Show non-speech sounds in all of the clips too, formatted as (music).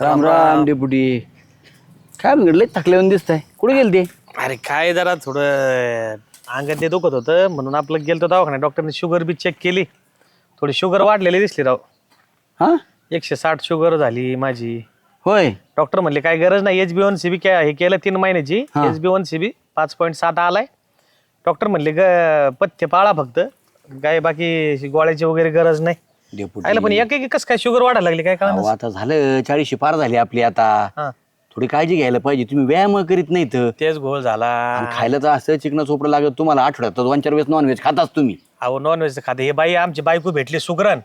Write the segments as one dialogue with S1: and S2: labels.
S1: Ram Ram deputy. काय बिघडलं थकल्यावर दिसताय. कुठे गेले ते?
S2: अरे काय जरा थोडं अंगात ते दुखत होतं. म्हणून आपलं गेलतो दवाखान्यात. डॉक्टरने शुगर बी चेक केली. थोडी शुगर वाढलेली दिसली राव.
S1: हा?
S2: एकशे साठ शुगर झाली माझी.
S1: होय.
S2: डॉक्टर म्हणले काय गरज नाही H B one C B काय हे केलं तीन महिन्याची.
S1: हा.
S2: H B one C B पाच पॉईंट सात आलाय. डॉक्टर म्हणले ग पथ्य पाळा फक्त. काय बाकी गोळ्याची वगैरे गरज नाही.
S1: डेपुटी.
S2: आयला पण एक एक कसं काय शुगर वाढायला लागली काय
S1: अहो,
S2: का
S1: आता झालं चाळीशी पार झाली आपली आता.
S2: हा.
S1: थोडी काळजी घ्यायला पाहिजे. तुम्ही व्यायाम करीत नाहीत. आणि
S2: तेच घोळ झाला.
S1: खायला तर असं चिकन चोपडं लागत तुम्हाला आठवड्यात दोन चार वेळेस नॉनव्हेज खाताच तुम्ही.
S2: अहो नॉनव्हेज खाते. हे बाई आमची बायको भेटली सुगरण.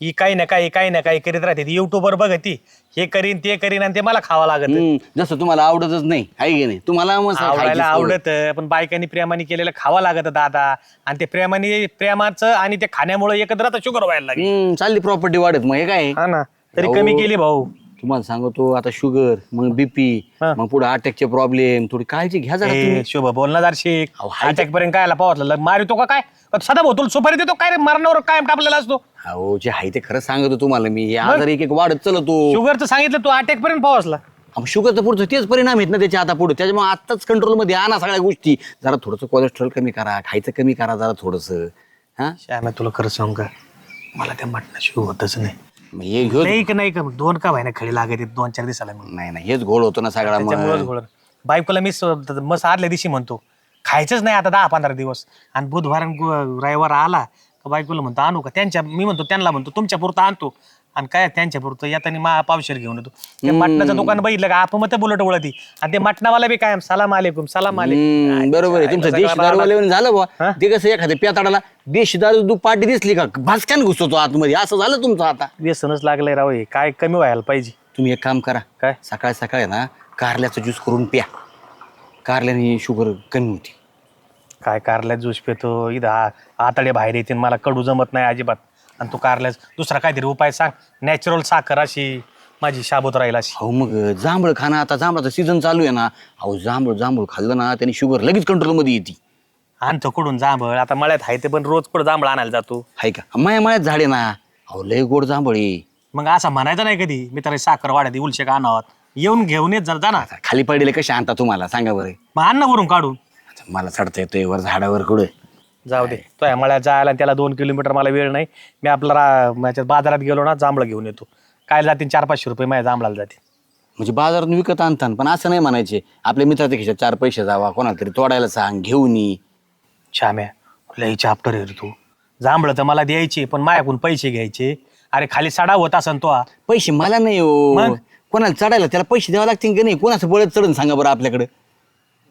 S2: ही काही ना काही काही ना काही करीत राहते. ती युट्यूबवर बघती हे करीन ते करीन आणि ते मला खावं लागत.
S1: हम्म, जसं तुम्हाला आवडतच नाही आहे की नाही? तुम्हाला मग
S2: आवडायला
S1: सवय.
S2: आवडत पण बायकांनी प्रेमाने केलेलं खावं लागत दादा. आणि ते प्रेमाने प्रेमाचं आणि ते खाण्यामुळे एकत्र आता शुगर व्हायला लागली.
S1: हम्म, चालली प्रॉपर्टी वाढत मग हे काय?
S2: हा ना. तरी. कमी केली भाऊ.
S1: तुम्हाला सांगतो आता शुगर मग बीपी
S2: हा.
S1: मग पुढे अटॅकचे प्रॉब्लेम थोडी काळजी घ्या जरा
S2: ए, शुभ बोलणार शिक
S1: अहो, हाय
S2: अटॅक पर्यंत काय पावतलं मारितो का काय? का सदा भाऊ तुला सुपारी देतो काय रे? मरणावर काय टापलेला असतो.
S1: अहो जे आहे ते खरं सांगतो तुम्हाला मी. हे आजार एक एक वाढत चलतो.
S2: शुगरचं सांगितलं तू अटॅक पर्यंत पावसला
S1: शुगरचं पुढचं तेच परिणाम आहेत ना त्याच्या आता पुढे. त्याच्यामुळे आत्ताच कंट्रोलमध्ये आणा सगळ्या गोष्टी. जरा थोडंसं कोलेस्ट्रॉल कमी करा खायचं कमी करा जरा थोडस. हा?
S2: श्याम्या तुला खरं सांगू का? मला त्या मटणाशिवाय होतच नाही.
S1: मग हे घेऊ
S2: नाही का नाही का दोन का व्हायना खळी लागत दोन चार दिवसाला
S1: नाही नाही हेच गोळ होतो ना सगळा
S2: त्याच्यामुळेच
S1: मग
S2: घोळ बायकोला मी स- मस्त आदल्या दिवशी म्हणतो खायचंच नाही आता दहा पंधरा दिवस. आणि बुधवार आणि गु- रविवार आला का बायकोला म्हणतो आणू का त्यांच्या मी म्हणतो त्यांना म्हणतो तुमच्या पुरतं आणतो. आणि काय त्यांच्या पुरतं? येताना मा पावशेर घेऊन येतो. ते मटणाचं दुकान बघितलं का? आपण मग बुलट वळती आणि ते मटणावाला बी काय सलाम आलेकुम सलाम
S1: हम्म, बरोबर आहे तुमचं देशी दारूवाल्यावर झालं बा ते कसं एखाद्या पेताडाला देशी दारू दू पाटी दिसली का? भासक्यान घुसतो आतमध्ये. असं झालं तुमचं आता.
S2: व्यसनच लागलंय राव हे. काय कमी व्हायला पाहिजे?
S1: तुम्ही एक काम करा.
S2: काय?
S1: सकाळ सकाळी ना कारल्याचं ज्यूस करून प्या. कारल्याने शुगर कमी होती.
S2: काय कारल्यात ज्यूस पितो इथं आ- आताडे बाहेर येते मला कडू जमत नाही अजिबात. आणि तू कारल्यास दुसरा काहीतरी उपाय सांग. नॅचरल साखर अशी माझी शाबूत राहील अशी.
S1: अहो मग जांभळ खाणं आता जांभळाचं सीझन चालू आहे ना. अहो जांभळ जांभूळ खाल्लं ना त्याने शुगर लगेच कंट्रोलमध्ये येते.
S2: आणतो कुठून जांभळ? आता मळ्यात आहे ते पण रोज कुठं जांभळ आणायला जातो?
S1: हाय का? माया मायात झाडे ना. अहो लय गोड जांभळ आहे.
S2: मग असं म्हणायचं नाही कधी मी तर साखर वाढत उलशे का आणावात येऊन घेऊन येत जर जा ना.
S1: आता खाली पडलेले कसे आणता तुम्हाला? सांगा बरं.
S2: मग आण ना वरून काढून.
S1: मला चढता येतोय वर झाडावर कुठं?
S2: जाऊ दे. तो या मळ्यात जायला त्याला दोन किलोमीटर मला वेळ नाही. मी आपला रा- माझ्या बाजारात गेलो ना जांभळं घेऊन येतो. काय जातील? चार पाचशे रुपये माझ्या जांभळाला जातील.
S1: म्हणजे बाजारातून विकत आणतान पण असं नाही म्हणायचे. आपल्या मित्राच्या खिशात चार पैसे जावा कोणाला तरी तोडायला सांग घेऊन ये.
S2: श्याम्या लई चाप्टर आहे रे तू. जांभळं तर मला द्यायचे पण माझ्याकडून पैसे घ्यायचे. अरे खाली सडा होत असन तो हा.
S1: पैसे मला नाही हो.
S2: मग?
S1: कोणाला चढायला त्याला पैसे द्यावे लागतील की नाही? कोणाचं बळत चढून सांगा बरं आपल्याकडे.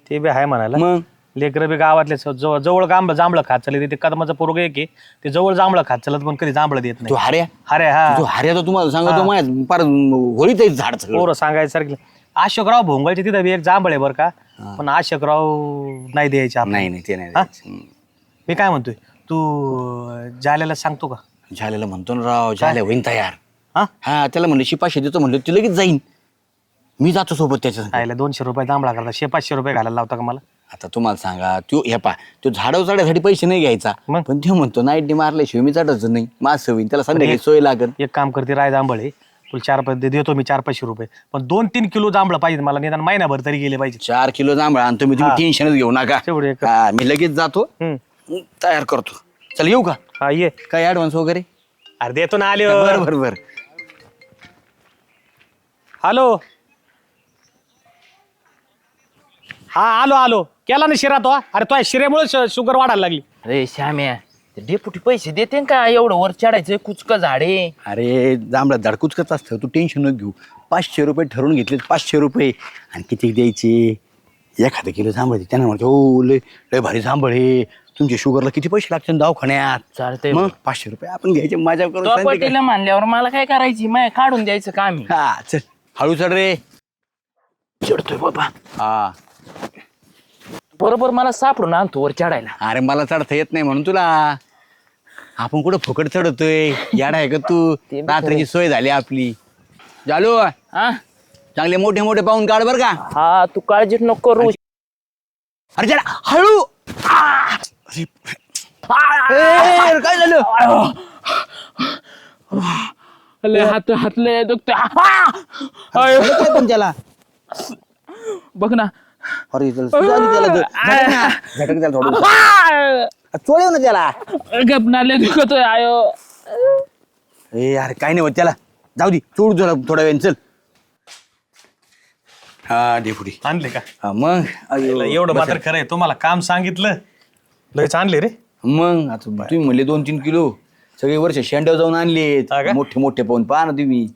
S2: ते बी आहे म्हणायला.
S1: मग?
S2: लेकरं बी गावातले जवळ जवळ गांब जांभळं खात चालले. ते कदमाचं पोरग एक आहे. ते जवळ जांभळं खात चालत पण कधी जांभळं देत
S1: तू
S2: नाही
S1: हार्या
S2: अरे हा.
S1: तू हार्या तर तुम्हाला सांगतो माझ्या पार होळीत झाड सगळं.
S2: पोरं सांगायचं सारखं अशोकराव भोंगळचे तिथं बी एक जांभळ आहे बरं का. पण अशोकराव नाही द्यायचे.
S1: नाही नाही ते नाही? द्यायचं. हम्म.
S2: मी काय म्हणतोय? तू जाल्याला सांगतो का?
S1: झालेलं म्हणतो ना राव झाल्या होईन तयार.
S2: हा?
S1: हा त्याला म्हणलं शिपाशे देतो म्हणलं ते लगेच जाईन. मी जातो सोबत त्याच्या संग.
S2: आयला दोनशे रुपये जांभळा करता शे पाचशे रुपये घालायला लावता का मला?
S1: आता तुम्हाला सांगा तो हे पा तो झाडावर चढायसाठी पैसे नाही घ्यायचा.
S2: मग?
S1: पण तो म्हणतो नाईटने मारल्याशिवाय मी चढायचं नाही माझं होईन त्याला संध्याकाळी सोय लागल
S2: एक काम करते राय जांभळ तुला चार पैसे देतो मी चार पाचशे रुपये. पण दोन तीन किलो जांभळं पाहिजे मला निदान महिनाभर तरी गेले पाहिजे
S1: चार किलो जांभळा आणि तुम्ही तुम्ही
S2: हा.
S1: टेन्शनच घेऊ नका.
S2: तेवढे एक-
S1: हा, मी लगेच जातो
S2: हम्म.
S1: तयार करतो. चल येऊ का?
S2: हा ये.
S1: काय ऍडव्हान्स वगैरे?
S2: अरे देतो ना आले.
S1: बर बर बर.
S2: हॅलो हा आलो आलो. केला ना शिरा तो अरे तो शिऱ्यामुळे शुगर वाढायला लागली.
S3: अरे श्याम्या ते डेपुटी पैसे देते का एवढं वर चढायचं कुचक झाडे.
S1: अरे जांभळा झाड कुचकच असतं तू टेन्शन न घेऊ. पाचशे रुपये ठरवून घेतले पाचशे रुपये. आणि किती द्यायचे? एखादं किलो जांभळ दे. त्यांना म्हणतो हो लय लय भारी जांभळ आहे. तुमच्या शुगरला किती पैसे लागतील दवाखान्यात?
S3: चालतंय
S1: मग पाचशे रुपये आपण घ्यायचे मजा करून
S3: तो
S1: सांगते
S3: पटीला मानल्यावर मला काय करायची? माय काढून द्यायचं काम आहे.
S1: हा चल. हळू चढ रे. चढतोय बाबा. हा.
S3: बरोबर मला सापडून आणतो वर चढायला.
S1: अरे मला चढता येत नाही म्हणून तुला. आपण कुठं फुकट चढतोय? याड आहे का तू? (laughs)
S3: ते बी
S1: रात्रीची सोय झाली आपली. चालू
S3: हा?
S1: चांगले मोठे मोठे पाहून काढ बर का.
S3: हा तू काळजी नको करू.
S1: अरे जरा हळू. आ! अरे, ए, काय झालं?
S3: लय हात हात लय दुखतोय. आ! आय!
S1: झालं काय पण त्याला
S3: बघ ना
S1: अरे त्याला. झटक ना. झटक त्याला थोडं! चोळेव ना त्याला.
S3: दुखतोय आयो.
S1: ए अरे काय नाही होत त्याला. जाऊ दे चोड तुला थोड्या वेळ चल. हा डेपुटी.
S2: आणले का?
S1: हा मग अयो,
S2: एवढं
S1: बस.
S2: मात्र खरं आहे तुम्हाला काम सांगितलं. लयच आणले रे.
S1: मग आता तुम्ही म्हणले दोन तीन किलो. सगळे वर्ष शेंड्यावर जाऊन आणलेत.
S2: हा का?
S1: मोठे मोठे पाहून पहा ना तुम्ही.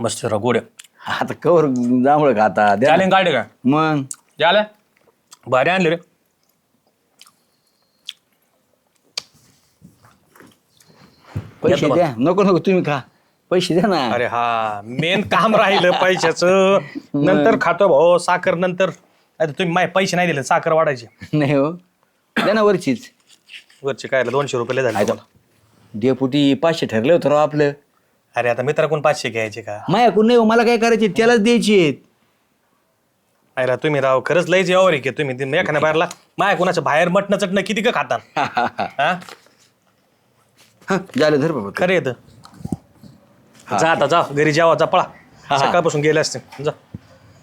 S2: मस्त राव गोड्या.
S1: आता कवर जांभळ खाता द्या ना.
S2: काढे का?
S1: मग?
S2: झालं? भारी आणले रे.
S1: पैसे द्या. नको नको तुम्ही खा. पैसे द्या ना.
S2: अरे हा मेन काम राहिलं पैशाचं. (laughs) नंतर खातो भाऊ साखर नंतर. आता तुम्ही माय पैसे नाही दिले साखर वाढायचे.
S1: नाही हो. द्या ना वरचीच.
S2: वरचे काय दोनशे रुपये लय झाले
S1: आहे
S2: तुम्हाला.
S1: डेपुटी पाचशे ठरले होतं राव आपलं.
S2: अरे आता मित्राकडून पाचशे घ्यायचे का?
S1: मायाकडून नाही हो, मला काय करायचे त्यालाच द्यायचे
S2: अरे तुम्ही राव खरंच लयच यावर की तुम्ही. ते एखाद्या बाहेरला माया कोणाच्या बाहेर मटणं चटणं किती का खाता? (laughs) हा.
S1: झालं धर बाबा.
S2: खरे येत जा आता जा. घरी जेवा जा पळा. सकाळपासून गेले असते. जा.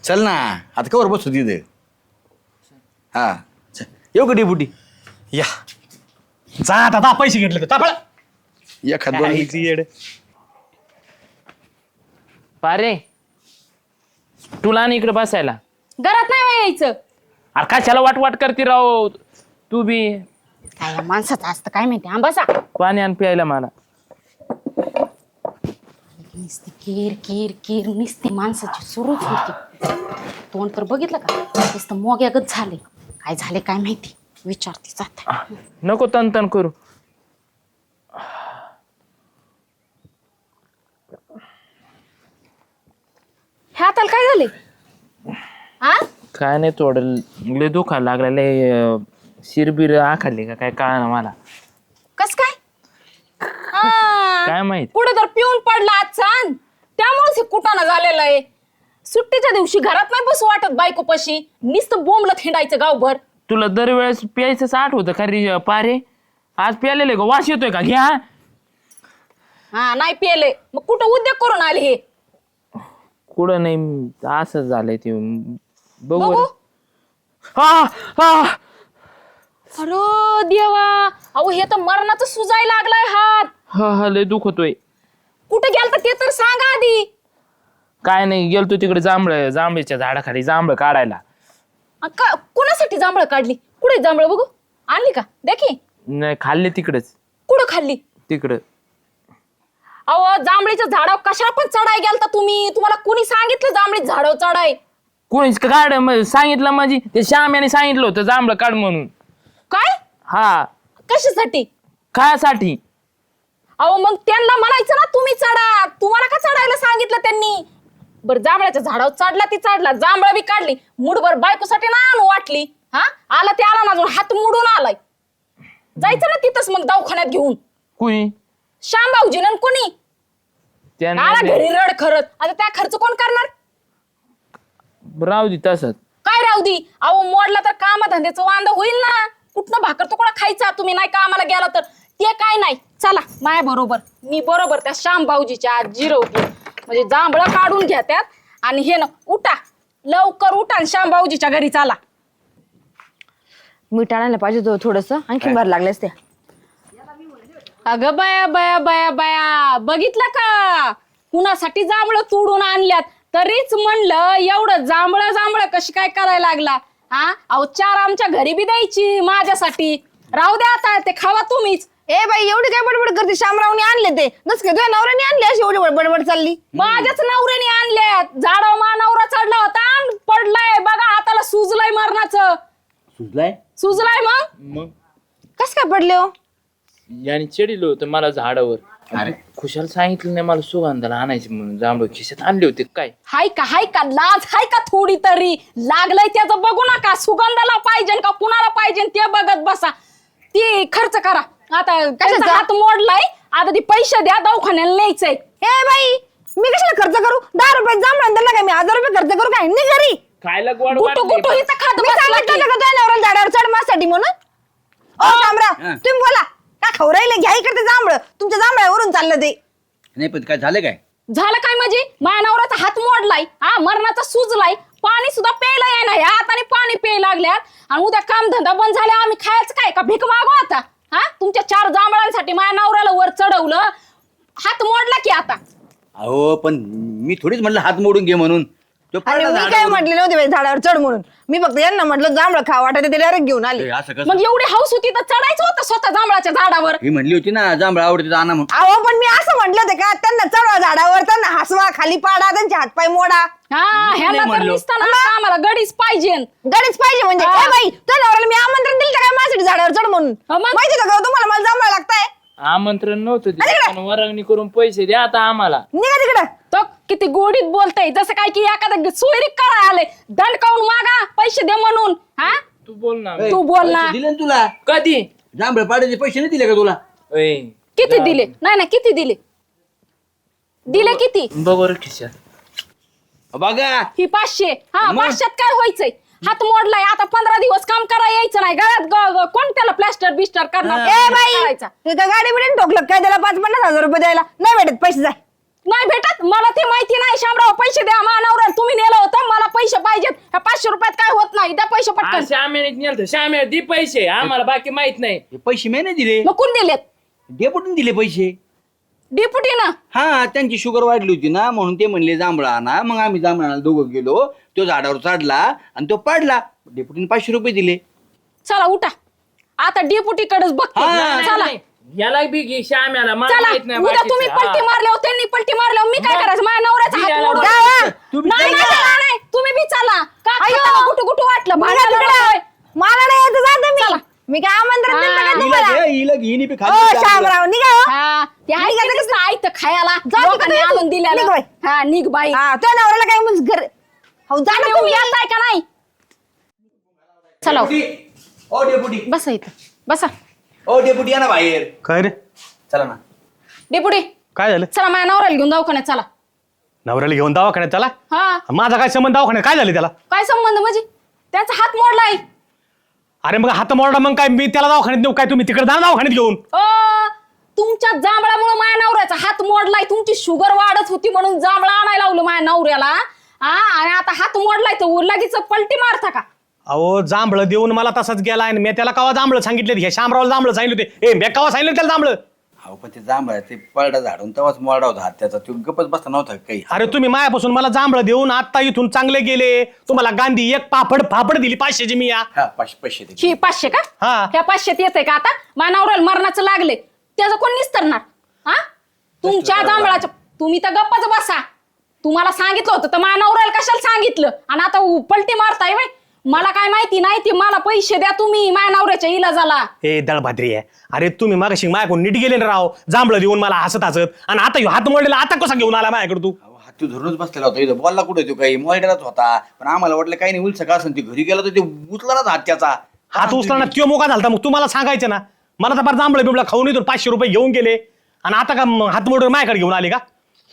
S1: चल ना. आता कवर बसू तिथे हा. चल. येऊ का डेपुटी?
S2: या. जा आता पैसे घेतले तर. पळा.
S1: एखाद दोन
S2: किती येडे.
S3: पारे. तुला आणि इकडे बसायला.
S4: घरात नाही वय यायचं.
S3: अरे कशाला वाट वाट करते राव? तू बी.
S4: काय या माणसाचं असतं काय माहिती? हा बसा.
S3: पाणी आण प्यायला मला.
S4: नुसती किर किर किर नुसती माणसाची सुरूच होती. तोंड तर बघितलं का? नुसतं मोग्यागत झाले. काय झाले काय माहिती? विचारते जात.
S3: नको तन तन करू.
S4: ह्या हाताला काय झाले? हा
S3: काय नाही थोडं लय दुखायला लागलं. लय अं, शिरबीर आखाली का काय कळना मला.
S4: कस काय? हा.
S3: काय माहीत?
S4: कुठे तर पिऊन पडला आजचा अन. त्यामुळेच हे कुटाणा झालेलं आहे. सुट्टीच्या दिवशी घरात नाही बसू वाटत बायको पशी नुसतं बोंबलत हिंडायचं गावभर.
S3: तुला दरवेळेस प्यायचंच आठवतं का रे पारे? आज प्यालेले का? वास येतोय का? घ्या.
S4: हा नाही पिले मग कुठं उद्योग करून आले हे?
S3: कुठं नाही असंच झालंय ते. बघू. आ, आ.
S4: अरे देवा. अहो हे तर मरणाचं सुजाय लागलाय हात.
S3: हा हा लय दुखतोय
S4: कुठे गेलता ते तर सांगा आधी.
S3: काय नाही गेलतो तिकडे जांभळ जांभळीच्या झाडाखाली जांभळ काढायला.
S4: अ, का कुणासाठी जांभळं काढली? कुठे जांभळं बघू. आणली का? देखी.
S3: नाही खाल्ले तिकडेच.
S4: कुठं खाल्ली?
S3: तिकडं.
S4: अहो जांभळीच्या झाडावर कशाला पण चढाय गेलता तुम्ही? तुम्हाला कुणी सांगितलं जांभळी झाडावर चढाय
S3: कोणीच काढ म- सांगितलं माझी ते श्याम याने सांगितलं होतं जांभळं काढ म्हणून.
S4: काय?
S3: हा.
S4: कशासाठी?
S3: कायसाठी
S4: अहो मग त्यांना म्हणायचं ना तुम्ही चढा. तुम्हाला का चढायला सांगितलं त्यांनी? बर जांभळाच्या झाडावर चढला ती चढला जांभळा बी काढली. मुठभर बायकोसाठी ना आणू वाटली. हा? आला ते आला ना अजून हात मोडून आलाय. जायचं ना तिथंच मग दवाखान्यात घेऊन.
S3: कुणी?
S4: श्याम भाऊजी ना कोणी? आला
S3: त्याने
S4: घरी रड खरत आता त्या खर्च कोण करणार?
S3: राहू दे तसंच.
S4: काय राहू दे अहो मोडला तर कामधंद्याचं वांदा होईल ना. कुठनं भाकर तुकडा खायचा तुम्ही? नाही कामाला गेला तर? ते काय नाही. चला माया बरोबर. मी बरोबर त्या श्याम भाऊजीच्या आज जिरवते. म्हणजे जांभळं काढून घ्या त्यात. आणि हे ना उठा. लवकर उठा आणि श्याम भाऊजीच्या घरी चाला.
S5: मीठ आणायला पाहिजे होतं थोडस. आणखी भर लागले असते
S4: अगं बया बया बया बया. बघितलं का? कुणासाठी जांभळं तोडून आणल्यात? तरीच म्हणलं एवढं जांभळं जांभळं कशी काय करायला लागला? हा अहो चार आमच्या घरी बी द्यायची माझ्यासाठी. राहू द्या आता ते खावा तुम्हीच.
S5: ए बाई एवढी काय बडबड करते? शामरावने आणले ते. नस काय तुझ्या नवऱ्याने आणले अशी एवढी बड- बडबड चालली?
S4: माझ्याच नवऱ्याने आणल्यात. झाडावर मा नवरा चढला होता. अन पडलाय. बघा हाताला सुजलंय मरणाचं.
S1: सुचलाय
S4: सुजलाय मग?
S3: मग?
S5: कस काय पडले हो?
S3: याने चिडिलं होतं मला झाडावर. अरे. खुशाल सांगितलं नाही मला सुगंधाला आणायची म्हणून जांभळ खिशात आणले होते. काय?
S4: हाय का हाय का लाज हाय का थोडी तरी? लागलंय त्याचं बघू नका. सुगंधाला पाहिजे का कुणाला पाहिजे ते बघत बसा. ती खर्च करा. आता त्यांचा हात मोडलाय? आता ती पैसे द्या दवाखान्याला न्यायचंय.
S5: ए बाई मी कशाला खर्च करू? दहा रुपये जांभळा त्याला काय मी हजार रुपये खर्च करू काय? नाही घरी.
S3: खायला गोड
S4: गुटू
S3: वाटले
S4: गुटू हिचं खात
S5: मी
S4: बसला
S5: सांगितलं
S4: की.
S5: का तुझ्या नवऱ्याला झाडावर चढ माझ्यासाठी म्हणून? ओ
S1: हा.
S5: तुम्ही बोला. खाऊ राहिले घ्या इकडे जांभळ. तुमच्या जांभळावरून चाललं ते.
S1: नाही पण काय झालं काय?
S4: झालं काय म्हणजे माझ्या नवऱ्याचा हात मोडलाय. हा मरणाचा सुजलाय. पाणी सुद्धा प्यायला येणार या हाताने पाणी प्यायला लागल्यात. आणि उद्या काम धंदा बंद झाला आम्ही खायचं काय? का भीक मागू आता? हा? तुमच्या चार जांभळांसाठी माझ्या नवऱ्याला वर चढवलं. हात मोडला की आता?
S1: अहो पण मी थोडीच म्हणलं हात मोडून घे म्हणून. तो
S5: आणि मी काय
S1: झाडावर.
S5: म्हटले नव्हते बाई झाडावर चढ म्हणून? मी फक्त यांना म्हटलं जांभळ खा वाटत ते डायरेक्ट घेऊन आले.
S1: ए, असं कसं?
S4: मग एवढी हौस होती तर चढायचं होतं स्वतः जांभळाच्या झाडावर.
S1: ही म्हणली होती ना जांभळा आवडते आणा म्हणून.
S5: अहो पण मी असं म्हटलं होतं का त्यांना चढवा झाडावर त्यांना हसवा खाली पाडा त्यांचे हातपाय मोडा.
S4: हा ह्याला तर
S1: म्हणलो.
S4: निसताना आम्हाला गडीच पाहिजे?
S5: गडीच पाहिजे म्हणजे?
S4: हा.
S5: ए बाई तुझ्या नवऱ्याला मी आमंत्रण दिलं का काय माझ्यासाठी झाडावर चढ म्हणून?
S4: हा मग?
S5: माहिती होतं का तुम्हाला मला जांभळ लागताय?
S3: आमंत्रण नव्हतं. पण वरंगणी करून पैसे द्या आता आम्हाला.
S5: निघा तिकडं.
S4: तो किती गोडीत बोलतय. जसं काय की एखादा सोयरीक करा आले दंड काऊन मागा पैसे दे म्हणून. हा?
S3: तू बोल ना.
S1: ए,
S4: तू बोल ना.
S1: पैसे दिले ना तुला?
S3: कधी?
S1: जांभळ पाडायचे पैसे नाही दिले का तुला?
S3: ओय,
S4: किती दिले? नाही ना किती दिले? दिले किती?
S3: बघ रे खिशात.
S1: बघा.
S4: ही पाचशे. हा
S1: मग?
S4: पाचशेत काय व्हायचंय? हात मोडलाय. आता पंधरा दिवस काम करा यायचं नाही. गळ्यात ग- ग- कोण त्याला प्लास्टर बिस्टर करणार?
S5: ए बाई!
S4: करायचा.
S5: तू का गाडी ठोकलं. काय त्याला पाच पन्नास हजार रुपये द्यायला? नाही भेटत. पैसे जाय
S4: नाही भेटत? मला ते माहिती नाही. शामराव पैसे द्या. मानवरा तुम्ही नेलं होतं. मला पैसे पाहिजेत. ह्या पाचशे रुपयात काय होत नाही? द्या पैसे पटकन.
S3: श्यामेने नेलं श्यामे दे पैसे. आम्हाला बाकी माहीत नाही.
S1: हे पैसे मी नाही दिले.
S4: मग कोण दिलेत?
S1: डेपुटीने दिले पैसे.
S4: डिपुटीनं
S1: हा त्यांची शुगर वाढली होती ना म्हणून ते म्हणले जांभळा आणा. मग आम्ही जांभळा दोघं गेलो. तो झाडावर चढला आणि तो पडला. डेपुटीने पाचशे रुपये दिले.
S4: चला उठा. आता डिपुटीकडेच बघते.
S1: हा.
S4: चला.
S3: नाही, याला बी घे श्याम्याला मला
S4: चला
S3: माहीत नाही
S4: उद्या
S3: बाकीचं.
S4: तुम्ही
S3: हा.
S4: पलटी मारल्यावर त्यांनी पलटी मारल्यावर मी काय? करायचं माझ्या नवऱ्याचा हात
S3: बियाला
S4: मोडून-
S3: बघ.
S4: नाही,
S1: तू बी
S4: नाही,
S1: चल
S4: नाही,
S1: ना.
S4: नाही, तुम्ही बी चला का
S5: अय्यो.
S4: खाताना गुटू गुटू वाटलं
S5: निघा
S4: भांडायला
S5: तिकडं.
S4: लागलोय.
S5: मला नाही येत जाते मी मी काय आमंत्रण दिलं का. तुम्हाला
S1: हिला घे, हिला घे, हिने बी
S5: ओ
S1: खाल्ली होती आपलं.
S5: शामराव निघा हो.
S4: हा ते आहे
S5: निघा
S4: की नुसतं आयतं खायला
S5: जा तिकडे
S4: लोकांनी. आणून
S5: बाई.
S4: हा निघ बाई
S5: हा नवऱ्याला काय म्हणजे घर हो जा ना
S4: तुम्ही
S5: तुम्ही
S4: येताय का नाही चला हो.
S1: डेपुटी, ओ डेपुटी
S4: बसा इथं बसा
S1: ओ डेपुटी या ना बाहेर.
S2: काय रे?
S1: चला ना.
S4: डेपुटी
S2: काय झालं?
S4: चला माझ्या नवऱ्याला घेऊन दवाखान्यात चला.
S2: नवऱ्याला घेऊन दवाखान्यात त्याला
S4: हा.
S2: माझा काय संबंध दवाखान्यात? काय झालं त्याला?
S4: काय संबंध म्हणजे? त्यांचा हात मोडलाय
S2: अरे मग हात मोडला मग काय मी त्याला दवाखान्यात नेऊ? काय तुम्ही तिकडे जा ना दवाखान्यात घेऊन?
S4: अ, तुमच्या जांभळामुळे माझ्या नवऱ्याचा हात मोडलाय. तुमची शुगर वाढत होती म्हणून जांभळा आणायला लावलं माझ्या नवऱ्याला. हा आणि आता हात मोडलाय तर लगेच पलटी मारता का?
S2: अहो जांभळं देऊन मला तसंच गेला आणि मी त्याला कवा जांभळं सांगितले हे शामरावला जांभळं सांगितले होते. ए मी कवा सांगितलं त्याला जांभळं?
S1: हो पण ते जांभळा ते पळडा झाडून तेव्हाच मोडा होता हात त्याचा. तो गपच बसता नव्हता काही.
S2: अरे तुम्ही मायापासून मला जांभळं देऊन आता इथून चांगले गेले. तुम्हाला गांधी एक पापड पापड दिली पाचशेची मी या.
S1: हा पाचशे पैसे दे.
S4: ही पाचशे का?
S2: हा.
S4: ह्या पाचशेत येते का आता? माझ्या नवऱ्याला मरणाचं लागले. त्याचं कोण निस्तरणार? हा? तुमच्या जांभळाच्या तुम्ही तर गप्पच बसा. तुम्हाला सांगितलं होतं तर नवऱ्याला कशाला सांगितलं? आणि आता उ- पलटी मारताय वय मला काय माहिती नाही ती मला पैसे द्या तुम्ही माझ्या नवऱ्याच्या इलाजाला.
S2: ए दळभाद्री आहे. अरे तुम्ही मागाशी माझ्याकडून नीट गेले ना राव. जांभळं देऊन मला हसत हसत आणि आता ह्यो हात मोडलेला आता कसा घेऊन आला माझ्याकडे तू?
S1: अहो, हात तो धरूनच बसलेला होता. इथं बोलला कुठे तो काही? मोबाईलच होता. पण आम्हाला वाटलं काही नाही उलस का असं ते घरी गेला तर ते उचला ना हात त्याचा.
S2: हात उचलणार त्यो मोका झालता. मग तुम्हाला सांगायचं ना मला तर फार जांभळं बिबळा खाऊन येतो पाचशे रुपये घेऊन गेले. आणि आता का मग हात मोडून माझ्याकडे घेऊन आले का?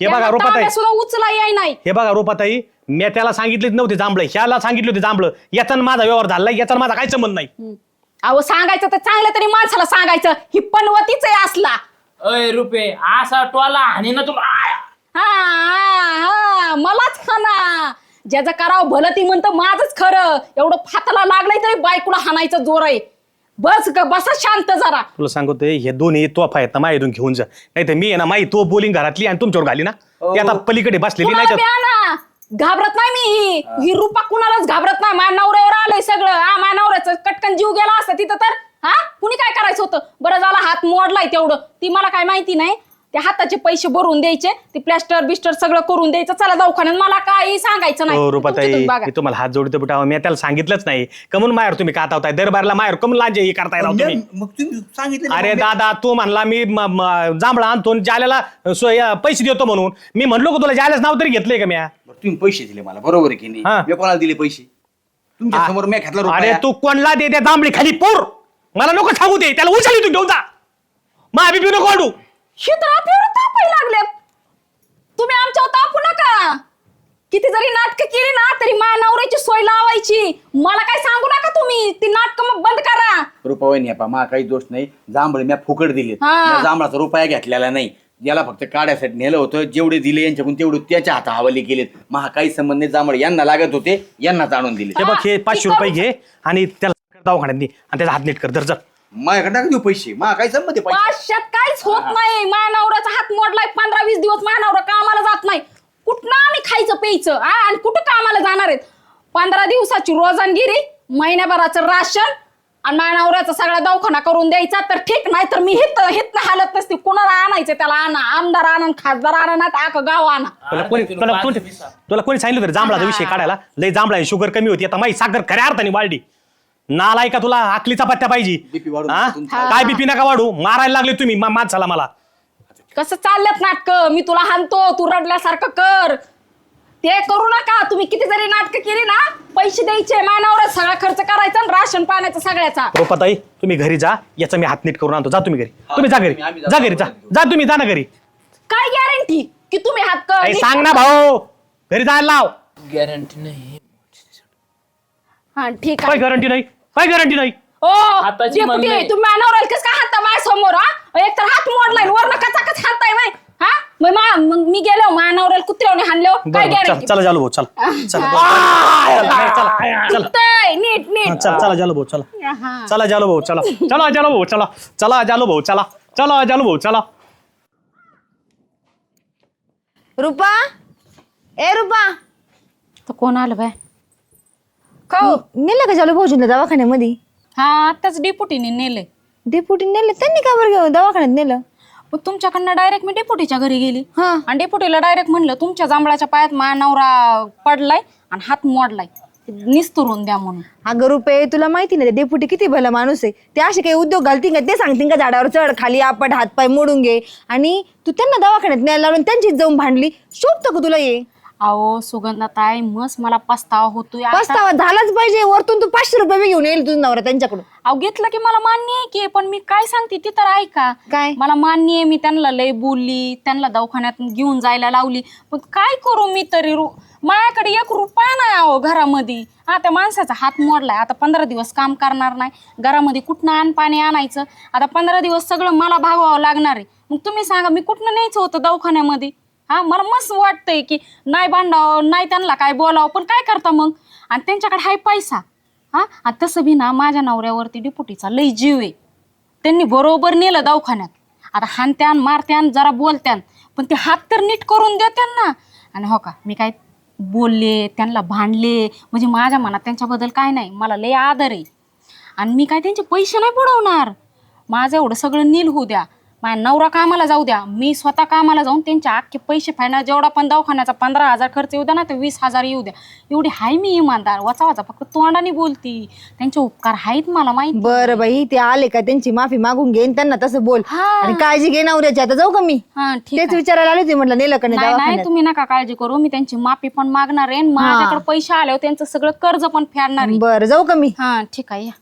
S2: हे बघा
S4: त्यांना
S2: रोपात
S4: तांब्या
S2: आहे
S4: सुद्धा उचला याय नाही.
S2: हे बघा रोपाताई मी त्याला सांगितलेच नव्हते जांभळं. ह्याला सांगितले होते जांभळं. याचा माझा व्यवहार झाला याचा माझा काही संबंध नाही.
S4: अहो सांगायचं तर चांगलं तरी माणसाला सांगायचं. ही पनवतीच आहे असला.
S3: अय रुपये असा टोला आणि ना तुला आय.
S4: हा हा हा मलाच खाना. ज्याचं करावं भलं ती म्हणतं माझच खरं. एवढं फाताला लागलंय तरी बायकोला हाणायचं जोर आहे. बस ग बसा शांत जरा.
S2: तुला सांगतोय हे दोन्ही तोफा आहेत ना माझ्यातून घेऊन जा. नाही तर मी आहे ना माई तो बोलिंग घरातली आणि तुमच्यावर घाली ना. ती आता पलीकडे बसलेली नाही
S4: कुणाला
S2: तर
S4: घाबरत नाही मी. ही. ही रूपा कुणालाच घाबरत नाही. माझ्या नवऱ्यावर आलंय सगळं. हा माझ्या नवऱ्याचं कटकन जीव गेला असता तिथं तर. हा? कुणी काय करायचं होतं? बरं झालं हात मोडलाय तेवढं. ती मला काय माहिती नाही. त्या हाताचे पैसे भरून द्यायचे. ते प्लॅस्टर बिस्टर सगळं करून द्यायचं. चला दवाखान्यात. मला काही सांगायचं नाही.
S2: हो रुपाताई
S4: तुम्ही बघा.
S2: मी तुम्हाला हात जोडतो बुटावा मी त्याला सांगितलंच नाही. कमून मायर तुम्ही कातावताय दरबारला मायर कमून लांजे हे करताय राव तुम्ही?
S1: मग तुम्ही सांगितलं ना,
S2: अरे
S1: मग
S2: दादा तू म्हणला मी म- म- जांभळा आणतो आणि जाल्याला सो- या पैसे देतो म्हणून. मी म्हणलो का तुला जाल्याच नाव तरी घेतलंय का म्या?
S1: बरं, तुम्ही पैसे दिले मला बरोबर आहे की नाही?
S2: हा.
S1: मी कोणाला दिले पैसे. तुमच्यासमोर मी घेतला
S2: अरे
S1: रुपया.
S2: तू कोणला दे त्या जांभळी खाली पोर. मला नको सांगू दे त्याला उचलली तू घेऊन जा. मा बी नको काढू
S4: हे तर आपल्यावर तापाय लागलेत. तुम्ही आमच्यावर तापू नका. किती जरी नाटक केली ना तरी माझ्या नवऱ्याची सोय लावायची. मला काय सांगू नका तुम्ही. ती नाटक मग बंद करा.
S1: रुपये पा मा काही दोष नाही. जांभळे मी फुकट दिले
S4: हा.
S1: जांभळाचा रुपया घेतलेला नाही. याला फक्त काढ्यासाठी नेलं होतं. जेवढे दिले यांच्याकडून तेवढे त्याच्या हाता हवाले केलेत. महा काही संबंध नाही. जांभळे यांना लागत होते यांनाच आणून दिले.
S2: हे बघ हे पाचशे
S4: ती
S2: रुपये घे आणि त्याला दवाखान्यात दे आणि त्याचा हात नीट कर. चल.
S1: माझ्याकडे टाका देऊ पैसे. मा काही संबंध आहे पैसे?
S4: पाचशेत काहीच होत नाही. हात मोडलाय. पंधरा वीस दिवस कामाला जात नाही. कुठनं आम्ही खायचं प्यायचं हा? आणि कुठं कामाला जाणार आहेत? पंधरा दिवसाची रोजनगिरी महिन्याभराचं राशन आणि माझ्या नवऱ्याचा सगळा दवाखाना करून द्यायचा तर ठीक नाही तर मी हित हित हालत नसते. कुणाला आणायचं? त्याला आणा. आमदार आणा खासदार आणा नाही तर आख गाव आणा.
S2: तुला कोणी तुला कोणी तुला कोणी सांगितलं तरी जांभळाचा विषय काढायला? लय जांभळा आहे शुगर कमी होती. आता माही साखर खऱ्या अर्थाने वाढली. नालाय का तुला? आकलीचा पत्त्या पाहिजे.
S1: BP वाढून
S2: हा?
S1: तुमचं.
S2: काय बीपी नका वाढू? मारायला लागले तुम्ही मा- माणसाला मला.
S4: कसं चालल्यात नाटक? मी तुला हाणतो तू रडल्यासारखं कर. ते करू नका. तुम्ही किती जरी नाटक केली ना पैसे द्यायचे मानावर सगळा खर्च करायचा आणि राशन पाण्याचा सगळ्याचा.
S2: रोपाताई तुम्ही घरी जा याचा मी हात नीट करून आणतो. जा तुम्ही घरी. तुम्ही जा घरी. जा घरी जा. जा तुम्ही जा ना घरी.
S4: काय गॅरंटी की तुम्ही हात क-
S2: अरे सांग ना भाऊ. घरी जायला लाव.
S3: गॅरंटी नाही.
S4: हा ठीक
S2: काय
S4: आहे
S2: गॅरंटी नाही? काय गॅरंटी नाही?
S4: ओ
S3: हाताची.
S4: तुम्ही मानावर कस काय हात माझ्यासमोर हा? एक तर हात मोडलाय वरनं कचा कच हाताय बाय हा मग मा- मग मी गेलो मानावर कुत्र्याने हाणलो. काय
S2: बरं चल
S4: गॅरंटी?
S2: चला जालो भाऊ चल चला चला चला चला
S4: नीट
S2: हा,
S4: नीट
S2: चला चला जालो भाऊ चला
S4: हा.
S2: चला जालो भाऊ चला. चला जालो भाऊ चला. चला जालो भाऊ चला. चला जालो भाऊ चला.
S5: रुपा? ए रुपा?
S4: तर कोण आलं बाय? खाऊ.
S5: नेलं का चालू भाऊजींना दवाखान्यामध्ये?
S4: हा आताच डिपुटीने नेले.
S5: डेपुटी नेलं त्यांनी का बरं घेऊन दवाखान्यात नेलं?
S4: मग तुमच्याकडनं डायरेक्ट मी डेपुटीच्या घरी गेली.
S5: हा.
S4: आणि डेपुटीला डायरेक्ट म्हणलं तुमच्या जांभळाच्या पायात माझा नवरा पडलाय आणि हात मोडलाय. निस्तरून द्या म्हणून.
S5: अगं रुपये तुला माहिती नाही डेपुटी किती भला माणूस आहे. ते असे काही उद्योग घालतील का? ते सांगतील का झाडावर चढ खाली आपट हातपाय मोडून घे. आणि तू त्यांना दवाखान्यात न्यायला लावून त्यांचीच जाऊन भांडली. शोभतं का तुला ये
S4: अहो सुगंधाताई मस मला पस्तावा होतोय. आता.
S5: पस्तावा झालाच पाहिजे. वरतून तू पाचशे रुपये बी घेऊन येईल तुझा नवरा त्यांच्याकडून.
S4: अहो घेतलं की मला मान्य आहे की पण मी काय सांगते ते तर ऐका.
S5: काय?
S4: मला मान्य आहे मी त्यांना लय बोलली त्यांना दवाखान्यात घेऊन जायला लावली. पण काय करू मी तरी रु- माझ्याकडे एक रुपया नाही अहो घरामध्ये. हा त्या माणसाचा हात मोडलाय. आता पंधरा दिवस काम करणार नाही. घरामध्ये कुठनं आण पाणी आणायचं? आता पंधरा दिवस सगळं मला भागवावं लागणार आहे. मग तुम्ही सांगा मी कुठनं न्यायचं होतं दवाखान्यामध्ये? हा मला मस्त वाटतंय की नाही भांडावं नाही त्यांना काय बोलावं पण काय करता मग? आणि त्यांच्याकडे हाय पैसा. हा आणि तसं बी ना माझ्या नवऱ्यावरती डिपुटीचा लई जीव आहे. त्यांनी बरोबर नेलं दवाखान्यात. आता हानत्यान मारत्यान जरा बोलत्यान पण ते हात तर नीट करून देत्यान ना. आणि हो का मी काय बोलले त्यांना भांडले म्हणजे माझ्या मनात त्यांच्याबद्दल काय नाही मला लय आदर आहे. आणि मी काय त्यांचे पैसे नाही बुडवणार? माझं एवढं सगळं नील होऊ द्या. माझ्या नवरा कामाला जाऊ द्या. मी स्वतः कामाला जाऊन त्यांचे अख्खे पैसे फायना जेवढा पण दवाखान्याचा पंधरा हजार खर्च येऊ द्या ना ते वीस हजार येऊ द्या. एवढी हाय मी इमानदार. वाचा वाचा फक्त तोंडाने बोलती. त्यांचे उपकार आहेत मला माहिती
S5: बरं बाई ते आले का त्यांची माफी मागून घेईन त्यांना तसं बोल.
S4: हा.
S5: आणि काळजी घे नवऱ्याची आता जाऊ का मी?
S4: हा ठीक
S5: तेच
S4: आहे.
S5: विचारायला आले होते म्हटलं नेलं का नाही
S4: नाही नाही
S5: दवाखान्यात.
S4: तुम्ही नका काळजी करू. मी त्यांची माफी पण मागणार आहे आणि माझ्याकडे पैसे आल्यावर त्यांचं सगळं कर्ज पण फेडणार आहे.
S5: बरं जाऊ का मी?
S4: हा ठीक आहे या.